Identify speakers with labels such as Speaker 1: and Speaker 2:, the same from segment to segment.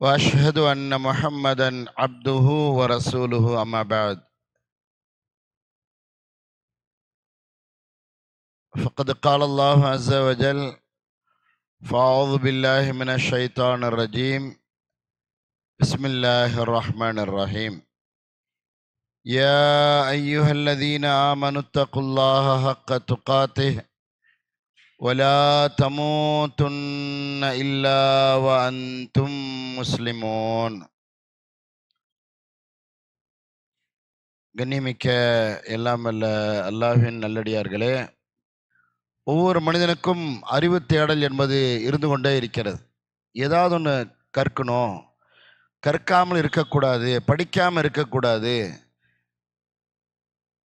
Speaker 1: وأشهد أن محمدا عبده ورسوله أما بعد. فقد قال الله عز وجل فأعوذ بالله من الشيطان الرجيم. بسم الله الرحمن الرحيم. يا أيها الذين آمنوا اتقوا الله حق تقاته ولا تموتن إلا وأنتم مسلمون கண்ணியமிக்க எல்லாம் அல்ல அல்லாஹ்வின் நல்லடியார்களே ஒவ்வொரு மனிதனுக்கும் அறிவு தேடல் என்பது இருந்து கொண்டே இருக்கிறது ஏதாவது ஒன்று கற்கணும் கற்காமல் இருக்கக்கூடாது படிக்காமல் இருக்கக்கூடாது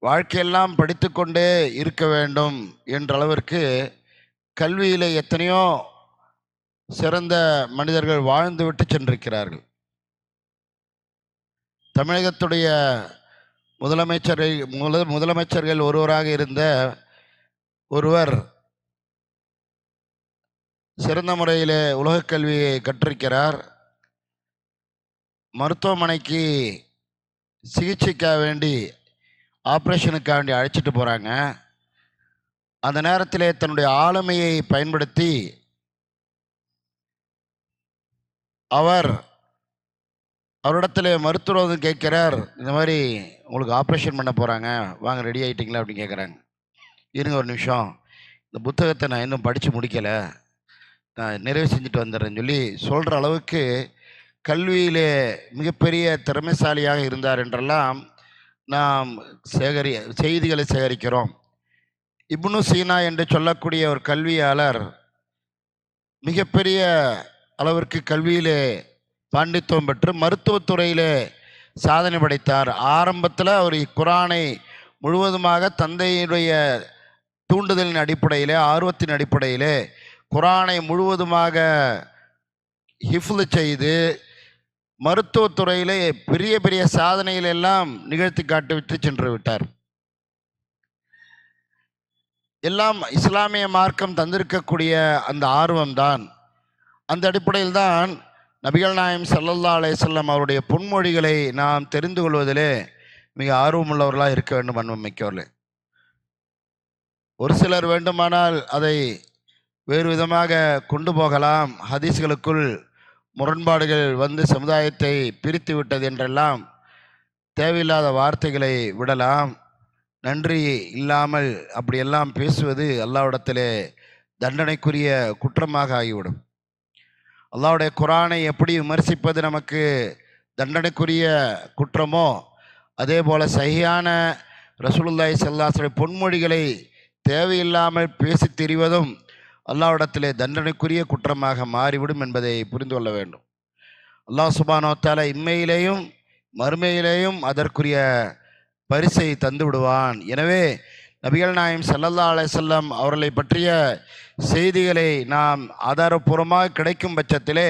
Speaker 1: வாழ்க்கையெல்லாம் படித்துக்கொண்டே இருக்க வேண்டும் என்ற அளவிற்கு கல்வியில் எத்தனையோ சிறந்த மனிதர்கள் வாழ்ந்து விட்டு சென்றிருக்கிறார்கள். தமிழகத்துடைய முதலமைச்சரை முத முதலமைச்சர்கள் ஒருவராக இருந்த ஒருவர் சிறந்த முறையில் உலகக் கல்வியை கற்றிருக்கிறார். மருத்துவமனைக்கு சிகிச்சைக்காக வேண்டி ஆப்ரேஷனுக்காக வேண்டி அழைச்சிட்டு போகிறாங்க அந்த நேரத்தில் தன்னுடைய ஆளுமையை பயன்படுத்தி அவர் அவரிடத்துல மருத்துவர் வந்து கேட்குறார் இந்த மாதிரி உங்களுக்கு ஆப்ரேஷன் பண்ண போகிறாங்க வாங்க ரெடி ஆகிட்டிங்களா அப்படின்னு கேட்குறாங்க. இருங்க ஒரு நிமிஷம். இந்த புத்தகத்தை நான் இன்னும் படித்து முடிக்கலை. நான் நிறைவு செஞ்சுட்டு வந்துடுறேன்னு சொல்லி சொல்கிற அளவுக்கு கல்வியிலே மிகப்பெரிய திறமைசாலியாக இருந்தார் என்றெல்லாம் நாம் சேகரி செய்திகளை சேகரிக்கிறோம். இப்னு சீனா என்று சொல்லக்கூடிய ஒரு கல்வியாளர் மிகப்பெரிய அளவிற்கு கல்வியிலே பாண்டித்துவம் பெற்று மருத்துவத்துறையிலே சாதனை படைத்தார். ஆரம்பத்தில் அவர் குரானை முழுவதுமாக தந்தையினுடைய தூண்டுதலின் அடிப்படையிலே ஆர்வத்தின் அடிப்படையிலே குரானை முழுவதுமாக ஹிஃப்லு செய்து மருத்துவத்துறையிலே பெரிய பெரிய சாதனைகளெல்லாம் நிகழ்த்தி காட்டிவிட்டு சென்று விட்டார். எல்லாம் இஸ்லாமிய மார்க்கம் தந்திருக்கக்கூடிய அந்த ஆர்வம்தான். அந்த அடிப்படையில் தான் நபிகள் நாயம் சல்லல்லா அலையம் அவருடைய பொன்மொழிகளை நாம் தெரிந்து கொள்வதிலே மிக ஆர்வமுள்ளவர்களாக இருக்க வேண்டும் அன்பு மிக்கவர்களே. ஒரு சிலர் வேண்டுமானால் அதை வேறு விதமாக கொண்டு போகலாம். ஹதீஸ்களுக்குள் முரண்பாடுகள் வந்து சமுதாயத்தை பிரித்து விட்டது என்றெல்லாம் தேவையில்லாத வார்த்தைகளை விடலாம். நன்றி இல்லாமல் அப்படியெல்லாம் பேசுவது அல்லாவிடத்திலே தண்டனைக்குரிய குற்றமாக ஆகிவிடும். அல்லாவுடைய குரானை எப்படி விமர்சிப்பது நமக்கு தண்டனைக்குரிய குற்றமோ அதே போல் சரியான ரசூலுல்லாய் செல்லாசுடைய பொன்மொழிகளை தேவையில்லாமல் பேசி தெரிவதும் அல்லாவிடத்திலே தண்டனைக்குரிய குற்றமாக மாறிவிடும் என்பதை புரிந்து கொள்ள வேண்டும். அல்லாஹ் சுபானோத்தால இம்மையிலேயும் மறுமையிலேயும் அதற்குரிய பரிசை தந்து விடுவான். எனவே நபிகள் நாயம் சல்லல்லா அலைசல்லம் அவர்களை பற்றிய செய்திகளை நாம் ஆதாரபூர்வமாக கிடைக்கும் பட்சத்திலே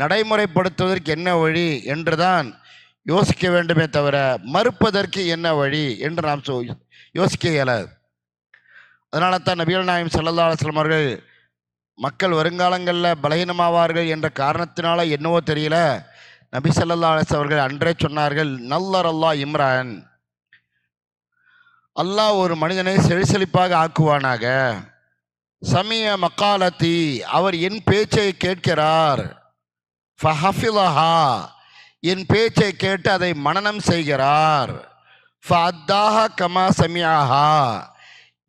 Speaker 1: நடைமுறைப்படுத்துவதற்கு என்ன வழி என்றுதான் யோசிக்க வேண்டுமே தவிர மறுப்பதற்கு என்ன வழி என்று நாம் சோ யோசிக்க இயலாது. அதனால தான் நபிகள் நாயம் சல்லல்லா அலுவலம் அவர்கள் மக்கள் வருங்காலங்களில் பலகீனமாவார்கள் என்ற காரணத்தினால என்னவோ தெரியல. நபி சல்லா அலிஸ் அவர்கள் அன்றே சொன்னார்கள் நல்லர் அல்லா இம்ரான். அல்லாஹ் ஒரு மனிதனை செழிசெழிப்பாக ஆக்குவானாக. சமிய மக்காலத்தி அவர் என் பேச்சை கேட்கிறார். ஃபஹஃபிலஹா என் பேச்சை கேட்டு அதை மனனம் செய்கிறார். ஃபஅத்தாஹா கமா சமியாஹா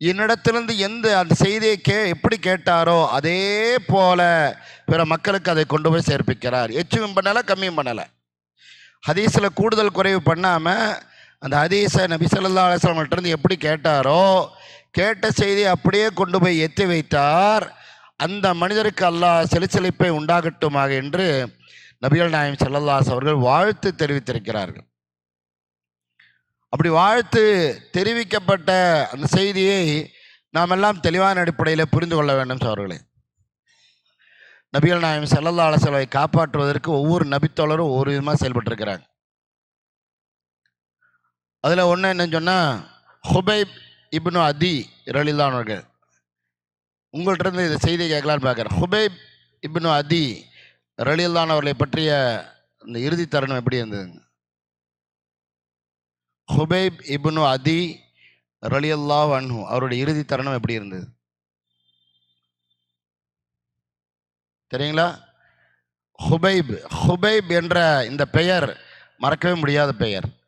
Speaker 1: என்னிடத்திலிருந்து எந்த அந்த செய்தியை கே எப்படி கேட்டாரோ அதே போல பிற மக்களுக்கு அதை கொண்டு போய் சேர்ப்பிக்கிறார். எச்சுவும் பண்ணலை கம்மியும் பண்ணலை. ஹதீஸில் கூடுதல் குறைவு பண்ணாமல் அந்த ஹதீஸை நபி ஸல்லல்லாஹு அலைஹி இருந்து எப்படி கேட்டாரோ கேட்ட செய்தி அப்படியே கொண்டு போய் எத்தி வைத்தார். அந்த மனிதருக்கு அல்லாஹ் செலிச்செழிப்பை உண்டாகட்டுமாக என்று நபிகள் நாயம் செல்லல்லாஸ் அவர்கள் வாழ்த்து தெரிவித்திருக்கிறார்கள். அப்படி வாழ்த்து தெரிவிக்கப்பட்ட அந்த செய்தியை நாம் எல்லாம் தெளிவான அடிப்படையில் புரிந்து கொள்ள வேண்டும் அவர்களே நபிகள் நாயம் செல்லல்லா அலசலவை காப்பாற்றுவதற்கு ஒவ்வொரு நபித்தோழரும் ஒவ்வொரு விதமாக செயல்பட்டிருக்கிறாங்க. அதில் ஒன்று என்னன்னு சொன்னால் ஹுபைப் இப்னு அதி ரலிலான் அவர்கள். உங்கள்கிட்ட இருந்து இந்த செய்தியை கேட்கலான்னு பார்க்குறேன். ஹுபைப் இப்னு அதி ரலிலான் அவர்களை பற்றிய இந்த இறுதி தருணம் எப்படி இருந்ததுங்க? ஹுபைப் இப்னு அதி ரலியல்லா அன்ஹு அவருடைய இறுதி தருணம் எப்படி இருந்தது? தெரியுங்களா? ஹுபைப் ஹுபைப் என்ற இந்த பெயர் மறக்கவே முடியாத பெயர்.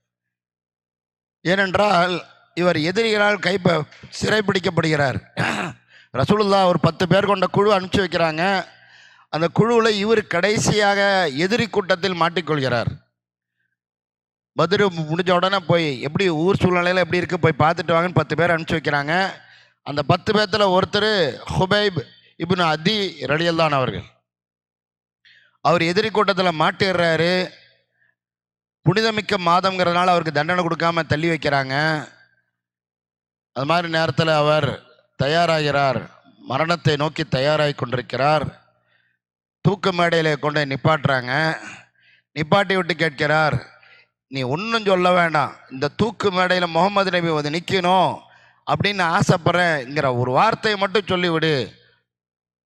Speaker 1: ஏனென்றால் இவர் எதிரிகளால் கைப்ப சிறைப்பிடிக்கப்படுகிறார் ரசூலுல்லா ஒரு பத்து பேர் கொண்ட குழு அனுப்பிச்சி வைக்கிறாங்க. அந்த குழுவில் இவர் கடைசியாக எதிரி கூட்டத்தில் மாட்டிக்கொள்கிறார். பதிரு முடிஞ்ச உடனே போய் எப்படி ஊர் சூழ்நிலையில் எப்படி இருக்குது போய் பார்த்துட்டு வாங்கன்னு பத்து பேர் அனுப்பிச்சி வைக்கிறாங்க. அந்த பத்து பேர்த்தில் ஒருத்தர் ஹுபைப் இப்னு அதி ரலியல்தான் அவர்கள். அவர் எதிரி கூட்டத்தில் மாட்டிடுறாரு. புனிதமிக்க மாதம்ங்கிறதுனால அவருக்கு தண்டனை கொடுக்காம தள்ளி வைக்கிறாங்க. அது மாதிரி நேரத்தில் அவர் தயாராகிறார். மரணத்தை நோக்கி தயாராகி கொண்டிருக்கிறார். தூக்கு மேடையில் கொண்டு போய் நிப்பாட்டுறாங்க. நிப்பாட்டி விட்டு கேட்கிறார் நீ ஒன்றும் சொல்ல வேண்டாம். இந்த தூக்கு மேடையில் முகமது நபி வந்து நிற்கணும் அப்படின்னு ஆசைப்படுறேங்கிற ஒரு வார்த்தையை மட்டும் சொல்லிவிடு.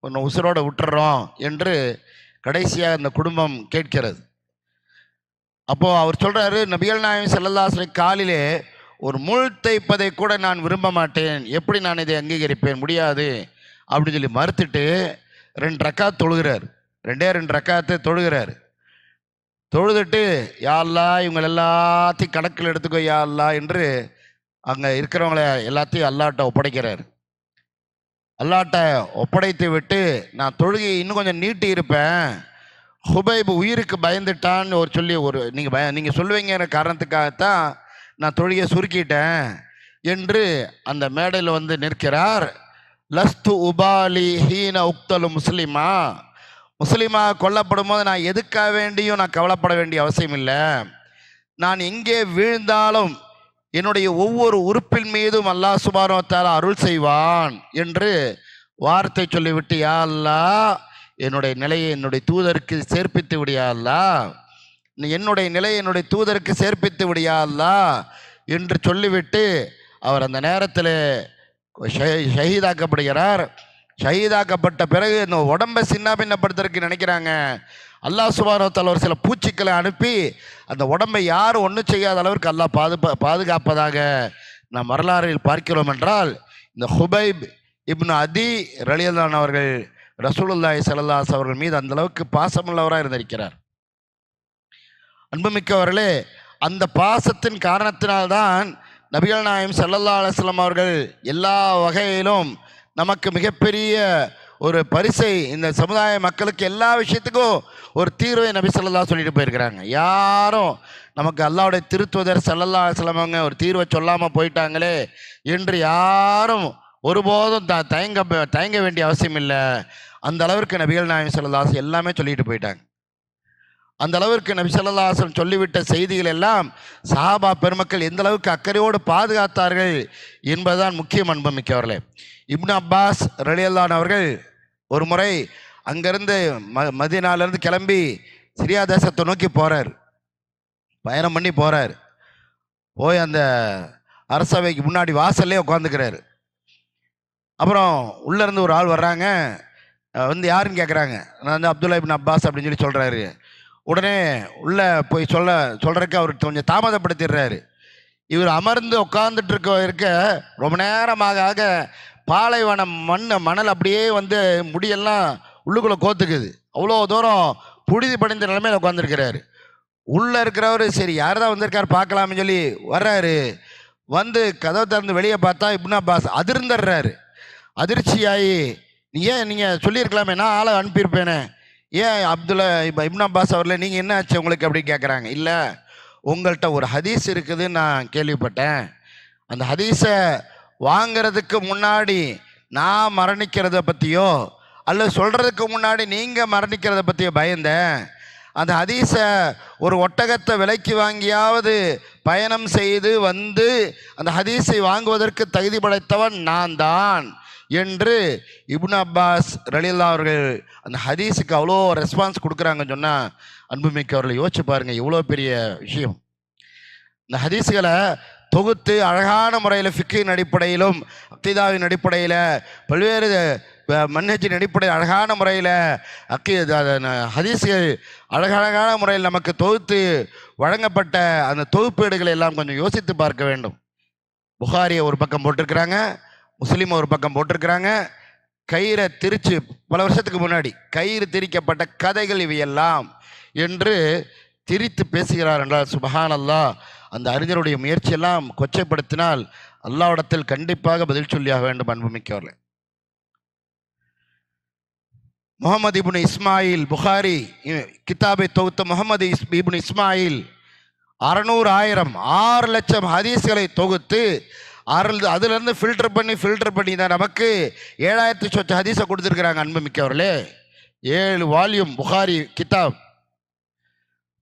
Speaker 1: உன்னை உசுரோடு விட்டுறோம் என்று கடைசியாக அந்த குடும்பம் கேட்கிறது. அப்போ அவர் சொல்றாரு நபிகள் நாயம் செல்லல்லாசனை காலிலே ஒரு முள் தைப்பதை கூட நான் விரும்ப மாட்டேன். எப்படி நான் இதை அங்கீகரிப்பேன்? முடியாது. அப்படின்னு சொல்லி மறுத்துட்டு ரெண்டு ரக்கா தொழுகிறார். ரெண்டே ரெண்டு ரக்காத்தை தொழுகிறார். தொழுதுட்டு யாழ்லா இவங்க எல்லாத்தையும் கணக்கில் எடுத்துக்கோ யாழ்லா என்று அங்கே இருக்கிறவங்கள எல்லாத்தையும் அல்லாட்ட ஒப்படைக்கிறார். அல்லாட்ட ஒப்படைத்து விட்டு நான் தொழுகை இன்னும் கொஞ்சம் நீட்டி இருப்பேன். ஹுபைப் உயிருக்கு பயந்துட்டான்னு ஒரு சொல்லி ஒரு நீங்கள் பய நீங்கள் சொல்லுவீங்கிற காரணத்துக்காகத்தான் நான் தொழிலை சுருக்கிட்டேன் என்று அந்த மேடையில் வந்து நிற்கிறார். லஸ்து உபாலி ஹீன உக்தலு முஸ்லிமா. முஸ்லிமா கொல்லப்படும் போது நான் எதுக்காக வேண்டியும் நான் கவலைப்பட வேண்டிய அவசியம் இல்லை. நான் எங்கே வீழ்ந்தாலும் என்னுடைய ஒவ்வொரு உறுப்பின் மீதும் அல்லாஹ் சுபானோத்தால அருள் செய்வான் என்று வார்த்தை சொல்லிவிட்டு யா அல்லா என்னுடைய நிலையை என்னுடைய தூதருக்கு சேர்ப்பித்து விடியா அல்லா என்னுடைய நிலையை என்னுடைய தூதருக்கு சேர்ப்பித்து விடியா அல்லா என்று சொல்லிவிட்டு அவர் அந்த நேரத்தில் ஷஹீதாக்கப்படுகிறார். ஷஹீதாக்கப்பட்ட பிறகு இந்த உடம்பை சின்ன பின்னப்படுத்துறதுக்கு நினைக்கிறாங்க. அல்லாஹ் சுபானோத்தால் ஒரு சில பூச்சிக்களை அனுப்பி அந்த உடம்பை யாரும் ஒன்றும் செய்யாத அளவிற்கு அல்லாஹ் பாதுபா பாதுகாப்பதாக நாம் வரலாறில் பார்க்கிறோம் என்றால் இந்த ஹுபைப் இப்னு அதி ரலியல்லான் அவர்கள் ரசூலுல்லாய் செல்லல்லாஸ் அவர்கள் மீது அந்த அளவுக்கு பாசமுள்ளவராக இருந்திருக்கிறார். அன்புமிக்கவர்களே அந்த பாசத்தின் காரணத்தினால்தான் நபிகள் நாயம் செல்லல்லா அலைஹி அவர்கள் எல்லா வகையிலும் நமக்கு மிகப்பெரிய ஒரு பரிசை இந்த சமுதாய மக்களுக்கு எல்லா விஷயத்துக்கும் ஒரு தீர்வை நபி செல்லல்லா சொல்லிட்டு போயிருக்கிறாங்க. யாரும் நமக்கு அல்லாவுடைய திருத்துவதர் செல்லல்லா அலைஹி ஒரு தீர்வை சொல்லாமல் போயிட்டாங்களே என்று யாரும் ஒருபோதும் த தயங்க தயங்க வேண்டிய அவசியம் இல்லை. அந்த அளவிற்கு நபிகள் நாயம் ஸல்லல்லாஹு எல்லாமே சொல்லிட்டு போயிட்டாங்க. அந்த அளவிற்கு நபி சொல்லிவிட்ட செய்திகள் எல்லாம் சஹாபா பெருமக்கள் எந்த அளவுக்கு அக்கறையோடு பாதுகாத்தார்கள் என்பதுதான் முக்கியம் அன்பமிக்கவர்களே இப்னு அப்பாஸ் ரலியல்லான் அவர்கள் ஒரு முறை அங்கேருந்து ம மதினாலேருந்து கிளம்பி சிரியா தேசத்தை நோக்கி போகிறார் பயணம் பண்ணி போகிறார் போய் அந்த அரசவைக்கு முன்னாடி வாசல்லே உட்காந்துக்கிறாரு அப்புறம் உள்ளேருந்து ஒரு ஆள் வர்றாங்க. வந்து யாருன்னு கேட்குறாங்க நான் வந்து அப்துல்லா இபின் அப்பாஸ் அப்படின்னு சொல்லி சொல்கிறாரு உடனே உள்ளே போய் சொல்ல சொல்கிறதுக்கு அவர் கொஞ்சம் தாமதப்படுத்திடுறாரு. இவர் அமர்ந்து உட்காந்துட்டு இருக்க இருக்க ரொம்ப நேரமாக ஆக பாலைவனம் மண் மணல் அப்படியே வந்து முடியெல்லாம் உள்ளுக்குள்ளே கோத்துக்குது. அவ்வளோ தூரம் புழுதி படிந்த நிலைமையில் உட்காந்துருக்கிறாரு உள்ளே இருக்கிறவர் சரி யார் தான் வந்திருக்காரு பார்க்கலாம்னு சொல்லி வர்றாரு. வந்து கதவை திறந்து வெளியே பார்த்தா இப்னா பாஸ் அதிர்ந்துடுறாரு. அதிர்ச்சியாகி நீ ஏன் நீங்கள் சொல்லியிருக்கலாமே நான் ஆளை அனுப்பியிருப்பேனே. ஏன் அப்துல்லா இப்போ இப்னு அப்பாஸ் அவரில் நீங்கள் என்ன ஆச்சு உங்களுக்கு அப்படி கேட்குறாங்க இல்லை உங்கள்கிட்ட ஒரு ஹதீஸ் இருக்குதுன்னு நான் கேள்விப்பட்டேன். அந்த ஹதீஸை வாங்கிறதுக்கு முன்னாடி நான் மரணிக்கிறத பற்றியோ அல்லது சொல்கிறதுக்கு முன்னாடி நீங்கள் மரணிக்கிறத பற்றியோ பயந்தேன். அந்த ஹதீஸை ஒரு ஒட்டகத்தை விலைக்கு வாங்கியாவது பயணம் செய்து வந்து அந்த ஹதீஸை வாங்குவதற்கு தகுதி படைத்தவன் நான் தான் என்று இபுன் அப்பாஸ் ரலில்லா அவர்கள் அந்த ஹதீஸுக்கு அவ்வளோ ரெஸ்பான்ஸ் கொடுக்குறாங்கன்னு சொன்னால் அன்புமிக்கவர்களை யோசிச்சு பாருங்கள் இவ்வளோ பெரிய விஷயம். இந்த ஹதீஸுகளை தொகுத்து அழகான முறையில் ஃபிக்கின் அடிப்படையிலும் அக்திதாவின் அடிப்படையில் பல்வேறு மன்னச்சின் அடிப்படையில் அழகான முறையில் அக்கி ஹதீஸுகள் அழகழகான முறையில் நமக்கு தொகுத்து வழங்கப்பட்ட அந்த தொகுப்பீடுகளை எல்லாம் கொஞ்சம் யோசித்து பார்க்க வேண்டும். புகாரியை ஒரு பக்கம் போட்டிருக்கிறாங்க. முஸ்லீம் ஒரு பக்கம் போட்டிருக்கிறாங்க. கயிறை திரிச்சு பல வருஷத்துக்கு முன்னாடி கயிறு திரிக்கப்பட்ட கதைகள் இவையெல்லாம் என்று திரித்து பேசுகிறார் என்றால் சுபஹான் அல்லா அந்த அறிஞருடைய முயற்சியெல்லாம் கொச்சைப்படுத்தினால் அல்லாவிடத்தில் கண்டிப்பாக பதில் சொல்லியாக வேண்டும் அன்புமிக்கவர்களே. முகமது இபுன் இஸ்மாயில் புகாரி கிதாபை தொகுத்த முகமது இஸ் இபுன் இஸ்மாயில் அறநூறு ஆயிரம் ஆறு லட்சம் ஹதீஸ்களை தொகுத்து அருள் அதுலேருந்து ஃபில்டர் பண்ணி ஃபில்டர் பண்ணி தான் நமக்கு ஏழாயிரத்தி சொச்ச ஹதீஸை கொடுத்துருக்குறாங்க அன்பு மிக்கவர்களே. ஏழு வால்யூம் புகாரி கிதாப்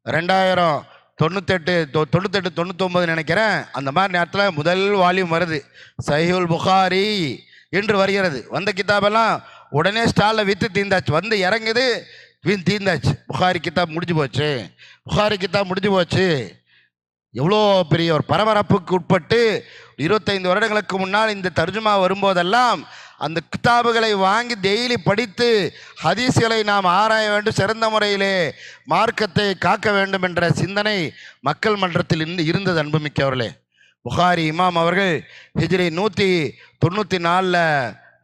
Speaker 1: ரெண்டாயிரம் தொண்ணூத்தெட்டு தொ- தொண்ணூத்தெட்டு தொண்ணூத்தொம்பது நினைக்கிறேன். அந்த மாதிரி நேரத்தில் முதல் வால்யூம் வருது. சஹிவுல் புகாரி என்று வருகிறது. வந்த கிதாபெல்லாம் உடனே ஸ்டாலில் விற்று தீர்ந்தாச்சு வந்து இறங்குது வீண் தீர்ந்தாச்சு புகாரி கிதாப் முடிஞ்சு போச்சு. புகாரி கிதாப் முடிஞ்சு போச்சு. எவ்வளோ பெரிய ஒரு பரபரப்புக்கு உட்பட்டு இருபத்தைந்து வருடங்களுக்கு முன்னால் இந்த தர்ஜுமா வரும்போதெல்லாம் அந்த கிதாபுகளை வாங்கி டெய்லி படித்து ஹதீஸ்களை நாம் ஆராய வேண்டும் சிறந்த முறையிலே மார்க்கத்தை காக்க வேண்டும் என்ற சிந்தனை மக்கள் மன்றத்தில் இருந்து இருந்தது அன்புமிக்கவர்களே. புகாரி இமாம் அவர்கள் ஹிஜ்ரி நூற்றி தொண்ணூற்றி நாலில்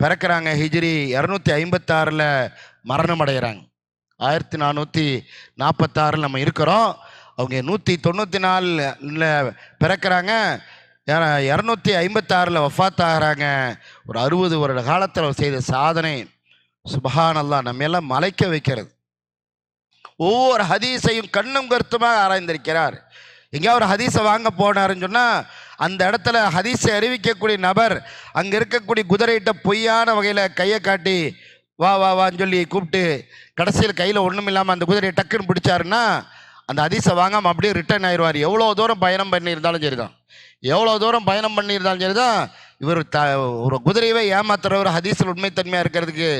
Speaker 1: பிறக்கிறாங்க. ஹிஜ்ரி இரநூத்தி ஐம்பத்தாறில் மரணம் அடைகிறாங்க ஆயிரத்தி நானூற்றி நாற்பத்தாறில் நம்ம இருக்கிறோம். அவங்க நூற்றி தொண்ணூற்றி நாலில் பிறக்கிறாங்க. இரநூத்தி ஐம்பத்தாறில் வஃத்தாகிறாங்க ஒரு அறுபது வருட காலத்தில் செய்த சாதனை. சுபஹானல்லாஹ் நம்ம எல்லாம் மலைக்க வைக்கிறது. ஒவ்வொரு ஹதீஸையும் கண்ணும் கருத்துமாக ஆராய்ந்திருக்கிறார். எங்கேயாவது ஒரு ஹதீஸை வாங்க போனாருன்னு சொன்னால் அந்த இடத்துல ஹதீஸை அறிவிக்கக்கூடிய நபர் அங்கே இருக்கக்கூடிய குதிரையிட்ட பொய்யான வகையில் கையை காட்டி வா வா வான்னு சொல்லி கூப்பிட்டு கடைசியில் கையில் ஒன்றும் இல்லாமல் அந்த குதிரையை டக்குன்னு பிடிச்சாருன்னா அந்த அதிசை வாங்காமல் அப்படியே ரிட்டர்ன் ஆயிடுவார் எவ்வளோ தூரம் பயணம் பண்ணியிருந்தாலும் சரிதான். எவ்வளோ தூரம் பயணம் பண்ணியிருந்தாலும் சரிதான். இவர் த ஒரு குதிரையவே ஏமாத்துறவர் ஹதீஸில் உண்மைத்தன்மையாக இருக்கிறதுக்கு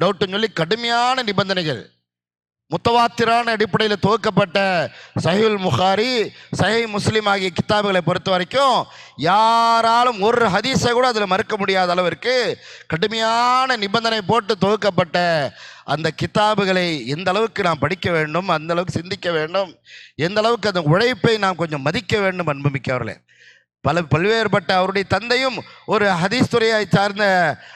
Speaker 1: டவுட்டுன்னு சொல்லி கடுமையான நிபந்தனைகள். முத்தவாத்திரான அடிப்படையில் துவக்கப்பட்ட சஹில் முகாரி சஹி முஸ்லீம் ஆகிய கித்தாபுகளை பொறுத்த வரைக்கும் யாராலும் ஒரு ஹதீஸை கூட அதில் மறுக்க முடியாத அளவிற்கு கடுமையான நிபந்தனை போட்டு துவக்கப்பட்ட அந்த கித்தாபுகளை எந்த அளவுக்கு நாம் படிக்க வேண்டும் அந்த அளவுக்கு சிந்திக்க வேண்டும் எந்த அளவுக்கு அந்த உழைப்பை நாம் கொஞ்சம் மதிக்க வேண்டும் அன்புமிக்கவர்களே பல பல்வேறுபட்ட அவருடைய தந்தையும் ஒரு ஹதீஸ் துறையை சார்ந்த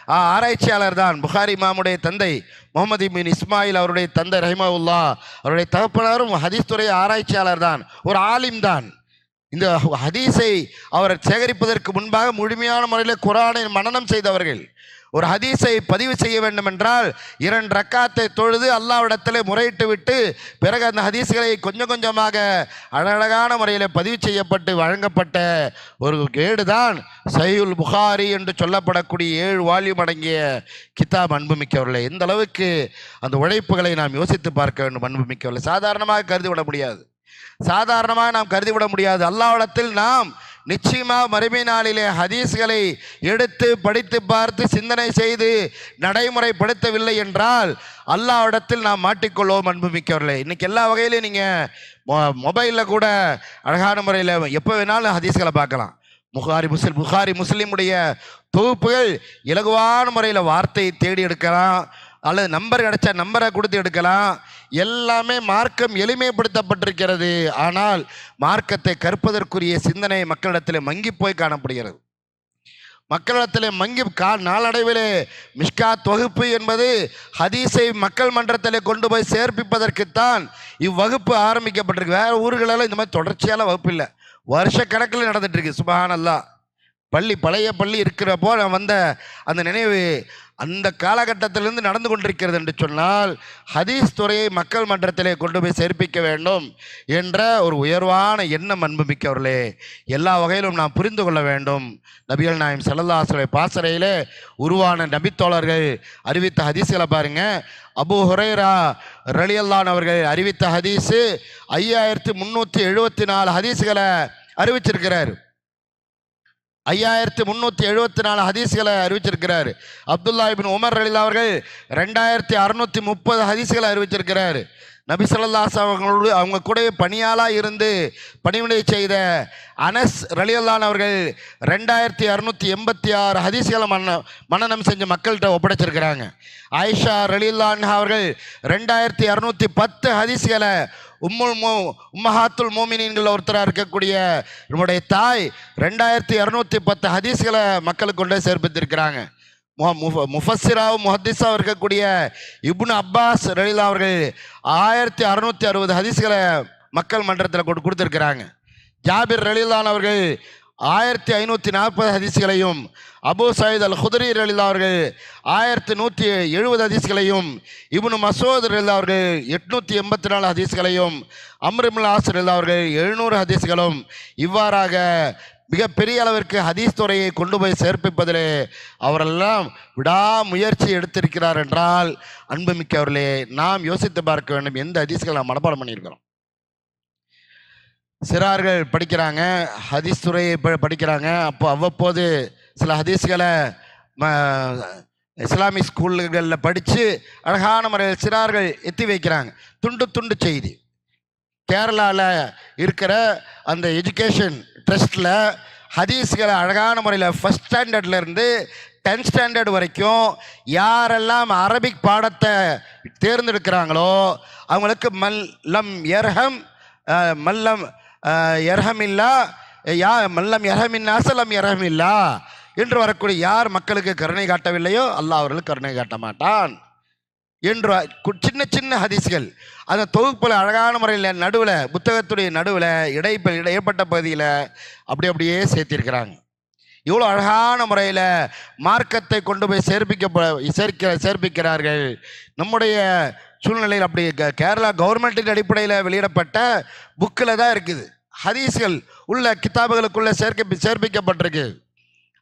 Speaker 1: ஆ, ஆராய்ச்சியாளர் தான். புகாரி மாமுடைய தந்தை முகமது பின் இஸ்மாயில் அவருடைய தந்தை ரஹிமவுல்லா அவருடைய தகப்பனாரும் ஹதீஸ் துறை ஆராய்ச்சியாளர் தான். ஒரு ஆலிம் தான். இந்த ஹதீஸை அவர் சேகரிப்பதற்கு முன்பாக முழுமையான முறையில் குரானை மனனம் செய்தவர்கள். ஒரு ஹதீஸை பதிவு செய்ய வேண்டும் என்றால் இரண்டு ரக்காத்தை தொழுது அல்லாவிடத்தில் முறையிட்டு விட்டு பிறகு அந்த ஹதீஸ்களை கொஞ்சம் கொஞ்சமாக அழகழகான முறையில் பதிவு செய்யப்பட்டு வழங்கப்பட்ட ஒரு ஏடுதான் சையுல் புகாரி என்று சொல்லப்படக்கூடிய ஏழு வால்யூம் அடங்கிய கிதாப் அன்புமிக்கவர்களே. எந்த அளவுக்கு அந்த உழைப்புகளை நாம் யோசித்து பார்க்க வேண்டும் அன்புமிக்கவர்களை. சாதாரணமாக கருதிவிட முடியாது. சாதாரணமாக நாம் கருதிவிட முடியாது. அல்லாவிடத்தில் நாம் நிச்சயமாக மறுமை நாளிலே ஹதீஸ்களை எடுத்து படித்து பார்த்து சிந்தனை செய்து நடைமுறைப்படுத்தவில்லை என்றால் அல்லாவிடத்தில் நாம் மாட்டிக்கொள்வோம் அன்புமிக்கவர்களே. இன்னைக்கு எல்லா வகையிலையும் நீங்கள் மொ மொபைலில் கூட அழகான முறையில் எப்போ வேணாலும் ஹதீஸ்களை பார்க்கலாம். புகாரி முஸ்லிம் புகாரி முஸ்லீமுடைய தொகுப்புகள் இலகுவான முறையில் வார்த்தையை தேடி எடுக்கலாம். அல்லது நம்பர் கிடைச்சா நம்பரை கொடுத்து எடுக்கலாம். எல்லாமே மார்க்கம் எளிமைப்படுத்தப்பட்டிருக்கிறது. ஆனால் மார்க்கத்தை கற்பதற்குரிய சிந்தனை மக்களிடத்தில் மங்கி போய் காணப்படுகிறது. மக்களிடத்தில் மங்கி கா நாளடைவிலே மிஷ்கா தொகுப்பு என்பது ஹதீஸை மக்கள் மன்றத்தில் கொண்டு போய் சேர்ப்பிப்பதற்குத்தான் இவ்வகுப்பு ஆரம்பிக்கப்பட்டிருக்கு. வேறு ஊர்களெல்லாம் இந்த மாதிரி தொடர்ச்சியால் வகுப்பு இல்லை. வருஷ கணக்கில் நடந்துட்டு பள்ளி பழைய பள்ளி இருக்கிறப்போ நான் வந்த அந்த நினைவு அந்த காலகட்டத்திலிருந்து நடந்து கொண்டிருக்கிறது என்று சொன்னால் ஹதீஸ் துறையை மக்கள் மன்றத்திலே கொண்டு போய் சேர்ப்பிக்க வேண்டும் என்ற ஒரு உயர்வான எண்ணம் அன்புமிக்கவர்களே. எல்லா வகையிலும் நாம் புரிந்து கொள்ள வேண்டும். நபிகள் நாயம் செல்லல்லாசுடைய பாசறையிலே உருவான நபித்தோழர்கள் அறிவித்த ஹதீஸ்களை பாருங்க. அபு ஹுரேரா ரலியல்லான் அவர்கள் அறிவித்த ஹதீஸு ஐயாயிரத்தி முந்நூற்றி எழுபத்தி நாலு ஹதீஸ்களை அறிவிச்சிருக்கிறார். ஐயாயிரத்தி முந்நூற்றி எழுபத்தி நாலு ஹதீஸ்களை அறிவிச்சிருக்கிறார். அப்துல்லா இபின் உமர் அலிலா அவர்கள் ரெண்டாயிரத்தி அறுநூத்தி முப்பது ஹதீஸ்களை அறிவிச்சிருக்கிறார். நபிசல்லாஸ் ஸல்லல்லாஹு அவங்களோடு அவங்க கூட பணியாளாக இருந்து பணிவிடை செய்த அனஸ் ரலியல்லான் அவர்கள் ரெண்டாயிரத்தி அறுநூத்தி எண்பத்தி ஆறு ஹதீஸ்களை மன்ன மன்னனம் செஞ்சு மக்கள்கிட்ட ஒப்படைச்சிருக்கிறாங்க. ஆயிஷா ரலியல்லான் அவர்கள் ரெண்டாயிரத்தி அறுநூத்தி பத்து ஹதீஸ்களை உம்முல் மோ உம்மஹாத்துல் மோமினின்கள் ஒருத்தராக இருக்கக்கூடிய நம்முடைய தாய் ரெண்டாயிரத்தி இரநூத்தி பத்து ஹதீஸ்களை மக்களுக்கு கொண்டே சேர்ப்பித்திருக்கிறாங்க. முஃபஸிராவும் முஃப- முஹத்திஸாவும் இருக்கக்கூடிய இப்னு அப்பாஸ் ரலிலா அவர்கள் ஆயிரத்தி அறுநூத்தி அறுபது ஹதீஸ்களை மக்கள் மன்றத்தில் கொடு கொடுத்துருக்கிறாங்க. ஜாபிர் ரலிலான் அவர்கள் ஆயிரத்தி ஐநூற்றி நாற்பது ஹதீஸ்களையும் அபு சயீத் அல் ஹுதரி ரலிலா அவர்கள் ஆயிரத்தி நூற்றி எழுபது ஹதீஸ்களையும் இப்னு மசோத் ரலிலா அவர்கள் எட்நூற்றி எண்பத்தி நாலு ஹதீஸ்களையும் அம்ருமில் ஆஸ் ரலிலா அவர்கள் எழுநூறு ஹதீஸ்களும் இவ்வாறாக மிகப்பெரிய அளவிற்கு ஹதீஸ் துறையை கொண்டு போய் சேர்ப்பிப்பதிலே அவரெல்லாம் விடாமுயற்சி எடுத்திருக்கிறார் என்றால் அன்புமிக்கவர்களே நாம் யோசித்து பார்க்க வேண்டும் எந்த ஹதீஸ்களை நாம் மனப்பாடம் பண்ணியிருக்கிறோம். சிறார்கள் படிக்கிறாங்க ஹதீஸ் துறையை ப- படிக்கிறாங்க. அப்போ அவ்வப்போது சில ஹதீஸ்களை ம, இஸ்லாமிக் ஸ்கூல்களில் படித்து அழகான முறையில் சிறார்கள் எத்தி வைக்கிறாங்க. துண்டு துண்டு செய்தி. கேரளாவில் இருக்கிற அந்த எஜுகேஷன் ட்ரஸ்ட்டில் ஹதீஸ்களை அழகான முறையில் ஃபஸ்ட் ஸ்டாண்டர்ட்லேருந்து டென்த் ஸ்டாண்டர்ட் வரைக்கும் யாரெல்லாம் அரபிக் பாடத்தை தேர்ந்தெடுக்கிறாங்களோ அவங்களுக்கு மல்லம் எர்ஹம் மல்லம் எர்ஹமில்லா யா மல்லம் எர்ஹமின் அசலம் எர்ஹமில்லா என்று வரக்கூடிய யார் மக்களுக்கு கருணை காட்டவில்லையோ அல்லாஹ் அவர்களுக்கு கருணை காட்ட மாட்டான். என்று கு- சின்ன சின்ன ஹதீஸ்கள். அந்த தொகுப்பில் அழகான முறையில் நடுவில் புத்தகத்துடைய நடுவில் இடைப்ப இடைப்பட்ட பகுதியில் அப்படி அப்படியே சேர்த்திருக்கிறாங்க. இவ்வளோ அழகான முறையில் மார்க்கத்தை கொண்டு போய் சேர்ப்பிக்க சேர்க்க சேர்ப்பிக்கிறார்கள். நம்முடைய சூழ்நிலையில் அப்படி க- கேரளா கவர்மெண்ட்டின் அடிப்படையில் வெளியிடப்பட்ட புக்கில் தான் இருக்குது. ஹதீஸ்கள் உள்ள கிதாபுகளுக்குள்ளே சேர்க்க சேர்ப்பிக்கப்பட்டிருக்கு.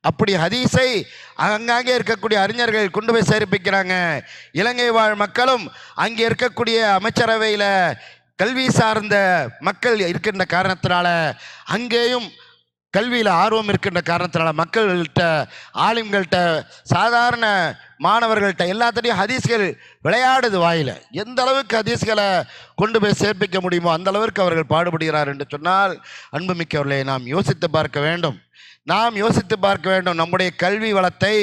Speaker 1: அப்படி ஹதீஸை அங்கங்கே இருக்கக்கூடிய அறிஞர்கள் கொண்டு போய் சேர்ப்பிக்கிறாங்க. இலங்கை வாழ் மக்களும் அங்கே இருக்கக்கூடிய அமைச்சரவையில் கல்வி சார்ந்த மக்கள் இருக்கின்ற காரணத்தினால அங்கேயும் கல்வியில் ஆர்வம் இருக்கின்ற காரணத்தினால மக்கள்கிட்ட ஆலிம்கள்கிட்ட சாதாரண மாணவர்கள்ட்ட எல்லாத்துலேயும் ஹதீஸ்கள் விளையாடுது வாயில். எந்த அளவுக்கு ஹதீஸ்களை கொண்டு போய் சேர்ப்பிக்க முடியுமோ அந்த அளவிற்கு அவர்கள் பாடுபடுகிறார் என்று சொன்னால் அன்புமிக்கவர்களை நாம் யோசித்து பார்க்க வேண்டும். நாம் யோசித்து பார்க்க வேண்டும். நம்முடைய கல்வி வளத்தை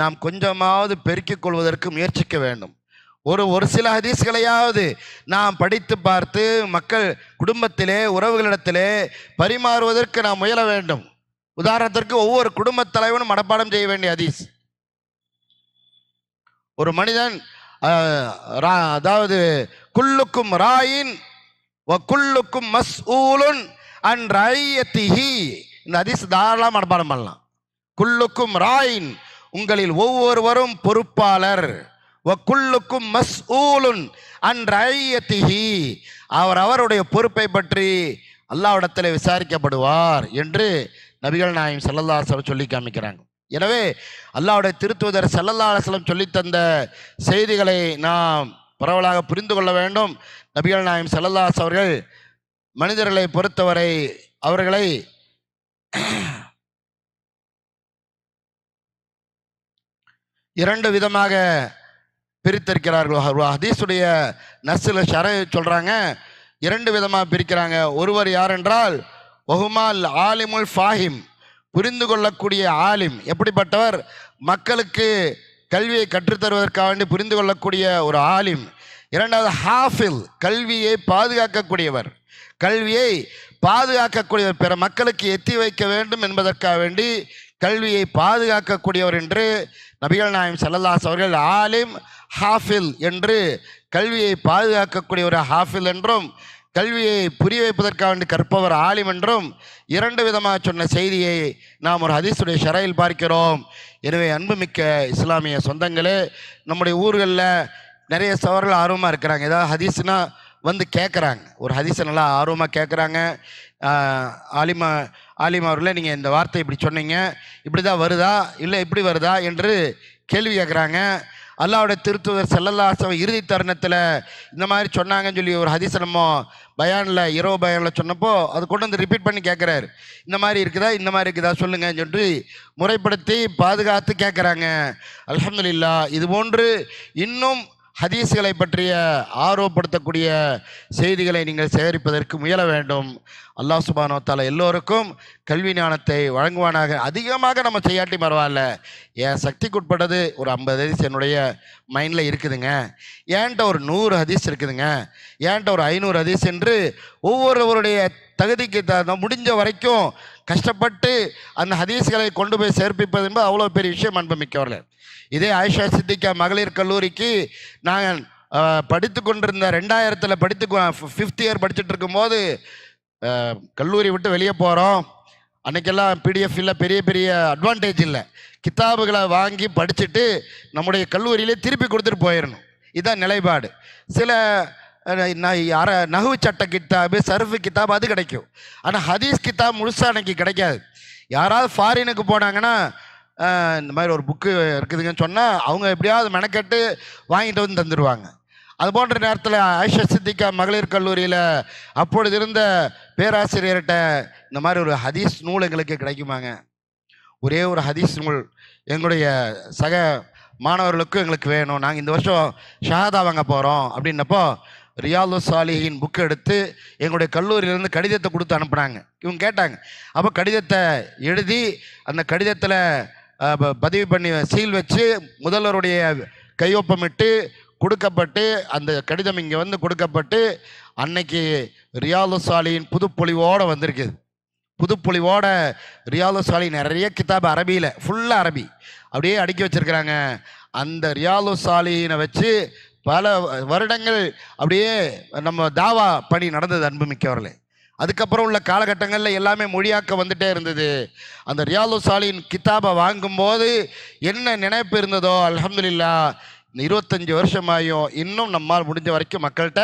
Speaker 1: நாம் கொஞ்சமாவது பெருக்கிக் கொள்வதற்கு முயற்சிக்க வேண்டும். ஒரு ஒரு சில ஹதீஸ்களையாவது நாம் படித்து பார்த்து மக்கள் குடும்பத்திலே உறவுகளிடத்திலே பரிமாறுவதற்கு நாம் முயல வேண்டும். உதாரணத்திற்கு ஒவ்வொரு குடும்பத் தலைவனும் மனப்பாடம் செய்ய வேண்டிய ஹதீஸ். ஒரு மனிதன் ரா- அதாவது குல்லுக்கும் ராயின் வ குல்லுக்கும் மஸ்ஊலுன் அன் ரயத்திஹி இந்த ஹதீஸ் தாராளமாக மனப்பாடம் பண்ணலாம். குல்லுக்கும் ராயின் உங்களில் ஒவ்வொருவரும் பொறுப்பாளர். வக்குள்ளுக்கும் மஸ் மஸ்ஊலுன் அன் அவர் அவருடைய பொறுப்பை பற்றி அல்லாவிடத்தில் விசாரிக்கப்படுவார் என்று நபிகள் நாயம் ஸல்லல்லாஹு சலம் சொல்லி காமிக்கிறாங்க. எனவே அல்லாவுடைய திருத்துவதர் செல்லல்லா அலைஹி சொல்லித்தந்த சொல்லித் தந்த செய்திகளை நாம் பரவலாக புரிந்து கொள்ள வேண்டும். நபிகள் நாயம் செல்லல்லாஸ் அவர்கள் மனிதர்களை பொறுத்தவரை அவர்களை இரண்டு விதமாக பிரித்திருக்கிறார்கள் ஒரு ஹதீஸுடைய நர்ஸில் ஷர சொல்கிறாங்க இரண்டு விதமாக பிரிக்கிறாங்க. ஒருவர் யார் என்றால் ஒஹுமால் ஆலிமுல் ஃபாஹிம் புரிந்து கொள்ளக்கூடிய ஆலிம். எப்படிப்பட்டவர்? மக்களுக்கு கல்வியை கற்றுத்தருவதற்காக வேண்டி புரிந்து கொள்ளக்கூடிய ஒரு ஆலிம். இரண்டாவது ஹாஃபில் கல்வியை பாதுகாக்கக்கூடியவர். கல்வியை பாதுகாக்கக்கூடியவர். பிற மக்களுக்கு எத்தி வைக்க வேண்டும் என்பதற்காக வேண்டி கல்வியை பாதுகாக்கக்கூடியவர் என்று நபிகள் நாயம் சல்லல்லாஸ் அவர்கள் ஆலிம் ஹாஃபில் என்று கல்வியை பாதுகாக்கக்கூடிய ஒரு ஹாஃபில் என்றும் கல்வியை புரிய வைப்பதற்காக வேண்டி கற்பவர் ஆலிம் என்றும் இரண்டு விதமாக சொன்ன செய்தியை நாம் ஒரு ஹதீஸுடைய ஷரையில் பார்க்கிறோம். எனவே அன்புமிக்க இஸ்லாமிய சொந்தங்களே நம்முடைய ஊர்களில் நிறைய சவர்கள் ஆர்வமாக இருக்கிறாங்க. ஏதாவது ஹதீஸ்னால் வந்து கேட்குறாங்க ஒரு ஹதீஸை நல்லா ஆர்வமாக கேட்குறாங்க ஆலிமா ஆலிமா அவர்களே நீங்கள் இந்த வார்த்தை இப்படி சொன்னீங்க. இப்படி தான் வருதா? இல்லை இப்படி வருதா? என்று கேள்வி கேட்குறாங்க அல்லாவோட திருத்துவர் செல்லல்லாசம் இறுதி தருணத்தில் இந்த மாதிரி சொன்னாங்கன்னு சொல்லி ஒரு ஹதீஸை நம்ம பயானில் இரவு பயானில் சொன்னப்போ அது கொண்டு வந்து ரிப்பீட் பண்ணி கேட்குறாரு இந்த மாதிரி இருக்குதா? இந்த மாதிரி இருக்குதா? சொல்லுங்கன்னு சொல்லி முறைப்படுத்தி பாதுகாத்து கேட்குறாங்க அலமதுல்லா இது போன்று இன்னும் ஹதீஸ்களை பற்றிய ஆர்வப்படுத்தக்கூடிய செய்திகளை நீங்கள் சேகரிப்பதற்கு முயல வேண்டும். அல்லாஹ் சுபானோத்தால எல்லோருக்கும் கல்வி ஞானத்தை வழங்குவானாக. அதிகமாக நம்ம செய்யாட்டி பரவாயில்ல. என் சக்திக்குட்பட்டது ஒரு ஐம்பது ஹதீஸ் என்னுடைய மைண்டில் இருக்குதுங்க. ஏன்ட்ட ஒரு நூறு ஹதீஸ் இருக்குதுங்க. ஏன்ட்ட ஒரு ஐநூறு ஹதீஸ் என்று ஒவ்வொருவருடைய தகுதிக்கு த முடிஞ்ச வரைக்கும் கஷ்டப்பட்டு அந்த ஹதீஸ்களை கொண்டு போய் சேர்ப்பிப்பது என்பது அவ்வளோ பெரிய விஷயம் அன்புமிக்கவர்கள் இதே ஆயிஷா சித்திகா மகளிர் கல்லூரிக்கு நாங்கள் படித்து கொண்டிருந்த ரெண்டாயிரத்தில் படித்து ஃபிஃப்த் இயர் படிச்சுட்டு இருக்கும்போது கல்லூரி விட்டு வெளியே போகிறோம் அன்னைக்கெல்லாம் பிடிஎஃப் இல்லை பெரிய பெரிய அட்வான்டேஜ் இல்லை. கித்தாபுகளை வாங்கி படிச்சுட்டு நம்முடைய கல்லூரியிலே திருப்பி கொடுத்துட்டு போயிடணும் இதுதான் நிலைப்பாடு. சில அற நகுவு சட்ட கித்தாபு சர்ஃபு கித்தாப் அது கிடைக்கும். ஆனால் ஹதீஸ் கித்தாப் முழுசாக அன்னைக்கு கிடைக்காது. யாராவது ஃபாரினுக்கு போனாங்கன்னா இந்த மாதிரி ஒரு புக்கு இருக்குதுங்கன்னு சொன்னால் அவங்க எப்படியாவது மெனக்கெட்டு வாங்கிட்டு வந்து தந்துடுவாங்க அது போன்ற நேரத்தில் ஆயிஷா சித்திகா மகளிர் கல்லூரியில் அப்பொழுது இருந்த பேராசிரியர்கிட்ட இந்த மாதிரி ஒரு ஹதீஸ் நூல் எங்களுக்கு கிடைக்குமாங்க. ஒரே ஒரு ஹதீஸ் நூல் எங்களுடைய சக மாணவர்களுக்கும் எங்களுக்கு வேணும். நாங்கள் இந்த வருஷம் ஷஹாதா வாங்க போகிறோம் அப்படின்னப்போ ரியாலு சாலிஹின் புக் எடுத்து எங்களுடைய கல்லூரியிலேருந்து கடிதத்தை கொடுத்து அனுப்புனாங்க. இவங்க கேட்டாங்க. அப்போ கடிதத்தை எழுதி அந்த கடிதத்தில் பதிவு பண்ணி சீல் வச்சு முதல்வருடைய கையொப்பமிட்டு கொடுக்கப்பட்டு அந்த கடிதம் இங்கே வந்து கொடுக்கப்பட்டு அன்னைக்கு ரியாலு சாலியின் புதுப்பொழிவோடு வந்திருக்குது. புதுப்பொழிவோட ரியாலு சாலி நிறைய கிதாப் அரபியில் ஃபுல்லாக அரபி. அப்படியே அடுக்கி வச்சுருக்கிறாங்க. அந்த ரியாலு சாலினை வச்சு பல வருடங்கள் அப்படியே நம்ம தாவா பணி நடந்தது அன்புமிக்கவர்களே. அதுக்கப்புறம் உள்ள காலகட்டங்களில் எல்லாமே மொழியாக்க வந்துட்டே இருந்தது. அந்த ரியாலு சாலின் கிதாபை வாங்கும்போது என்ன நினைப்பு இருந்ததோ அலமதுல்லா இந்த இருபத்தஞ்சி வருஷமாயும் இன்னும் நம்மால் முடிஞ்ச வரைக்கும் மக்கள்கிட்ட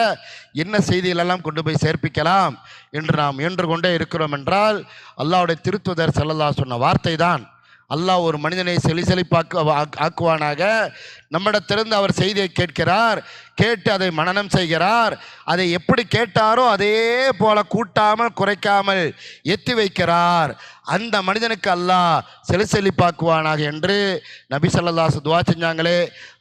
Speaker 1: என்ன செய்திகளெல்லாம் கொண்டு போய் சேர்ப்பிக்கலாம் என்று நாம் இயன்று கொண்டே இருக்கிறோம் என்றால் அல்லாவுடைய திருத்துதர் செல்லல்லா சொன்ன வார்த்தை தான் அல்லாஹ் ஒரு மனிதனை செலி செழிப்பாக்கு ஆக்குவானாக. நம்மிடத்திலிருந்து அவர் செய்தியை கேட்கிறார் கேட்டு அதை மனனம் செய்கிறார். அதை எப்படி கேட்டாரோ அதே போல கூட்டாமல் குறைக்காமல் எத்தி வைக்கிறார். அந்த மனிதனுக்கு அல்லாஹ் செலுசெழிப்பாக்குவானாக என்று நபி சல்லாஸ் துவா செஞ்சாங்களே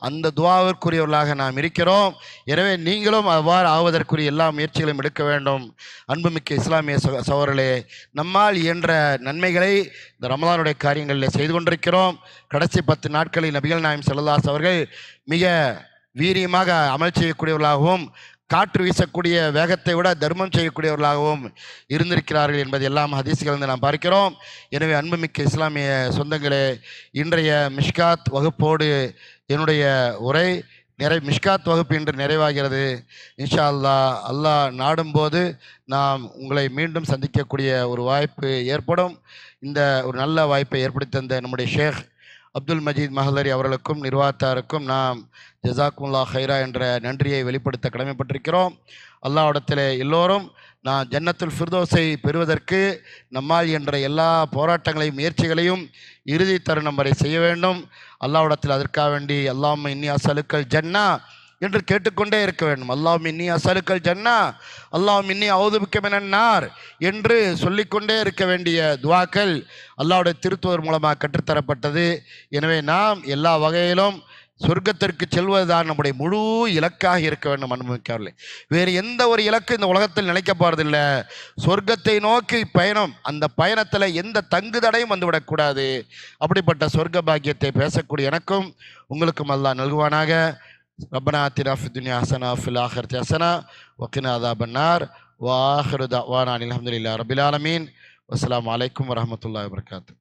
Speaker 1: அந்த துவாவிற்குரியவர்களாக நாம் இருக்கிறோம். எனவே நீங்களும் அவ்வாறு ஆவதற்குரிய எல்லா முயற்சிகளையும் எடுக்க வேண்டும். அன்புமிக்க இஸ்லாமிய சோழர்களே நம்மால் இயன்ற நன்மைகளை இந்த ரமலானுடைய காரியங்களில் செய்து கொண்டிருக்கிறோம். கடைசி பத்து நாட்களில் நபிகள் நாயம் செல்லதாஸ் அவர்கள் மிக வீரியமாக அமல் செய்யக்கூடியவர்களாகவும் காற்று வீசக்கூடிய வேகத்தை விட தர்மம் செய்யக்கூடியவர்களாகவும் இருந்திருக்கிறார்கள் என்பது எல்லாம் ஹதீஸ்கள் நாம் பார்க்கிறோம். எனவே அன்புமிக்க இஸ்லாமிய சொந்தங்களே இன்றைய மிஷ்காத் வகுப்போடு என்னுடைய உரை நிறை மிஷ்காத் வகுப்பு இன்று நிறைவாகிறது. இன்ஷா அல்லா அல்லாஹ் நாடும்போது நாம் உங்களை மீண்டும் சந்திக்கக்கூடிய ஒரு வாய்ப்பு ஏற்படும். இந்த ஒரு நல்ல வாய்ப்பை ஏற்படுத்தி தந்த நம்முடைய ஷேக் அப்துல் மஜீத் மஹலரி அவர்களுக்கும் நிர்வாகத்தாருக்கும் நாம் ஜசாக்குல்லா ஹைரா என்ற நன்றியை வெளிப்படுத்த கடமைப்பட்டிருக்கிறோம். அல்லாவிடத்தில் எல்லோரும் நான் ஜன்னத்துல் ஃபிர்தோஸை பெறுவதற்கு நம்மால் என்ற எல்லா போராட்டங்களையும் முயற்சிகளையும் இறுதி தருணம் வரை செய்ய வேண்டும். அல்லாவிடத்தில் அதற்காக வேண்டி அல்லாஹ் இன்னி அசலுக்கள் ஜன்னா என்று கேட்டுக்கொண்டே இருக்க வேண்டும். அல்லாஹ் இன்னி அசலுக்கள் ஜன்னா அல்லாஹ் இன்னி அவதுபிக்கமெனார் என்று சொல்லிக்கொண்டே இருக்க வேண்டிய துவாக்கள் அல்லாவுடைய திருத்துவர் மூலமாக கற்றுத்தரப்பட்டது. எனவே நாம் எல்லா வகையிலும் சொர்க்கத்திற்கு செல்வதுதான் நம்முடைய முழு இலக்காக இருக்க வேண்டும் அனுபவிக்கவில்லை. வேறு எந்த ஒரு இலக்கு இந்த உலகத்தில் நினைக்க போகிறதில்லை சொர்க்கத்தை நோக்கி பயணம் அந்த பயணத்தில் எந்த தங்குதடையும் வந்துவிடக்கூடாது அப்படிப்பட்ட சொர்க்க பாக்கியத்தை பேசக்கூடிய எனக்கும் உங்களுக்கும் அல்லா நல்குவானாக. ரப்பனா திராஃபி துனியா ஹசனா ஃபில் ஆஹர்த்தி ஹசனா ஒக்கினாதா பன்னார் வாஹருதா வானா அலமதுல்லா ரபிலாலமீன் அஸ்லாம் வலைக்கம் வரமத்துல்லா வபர்காத்து.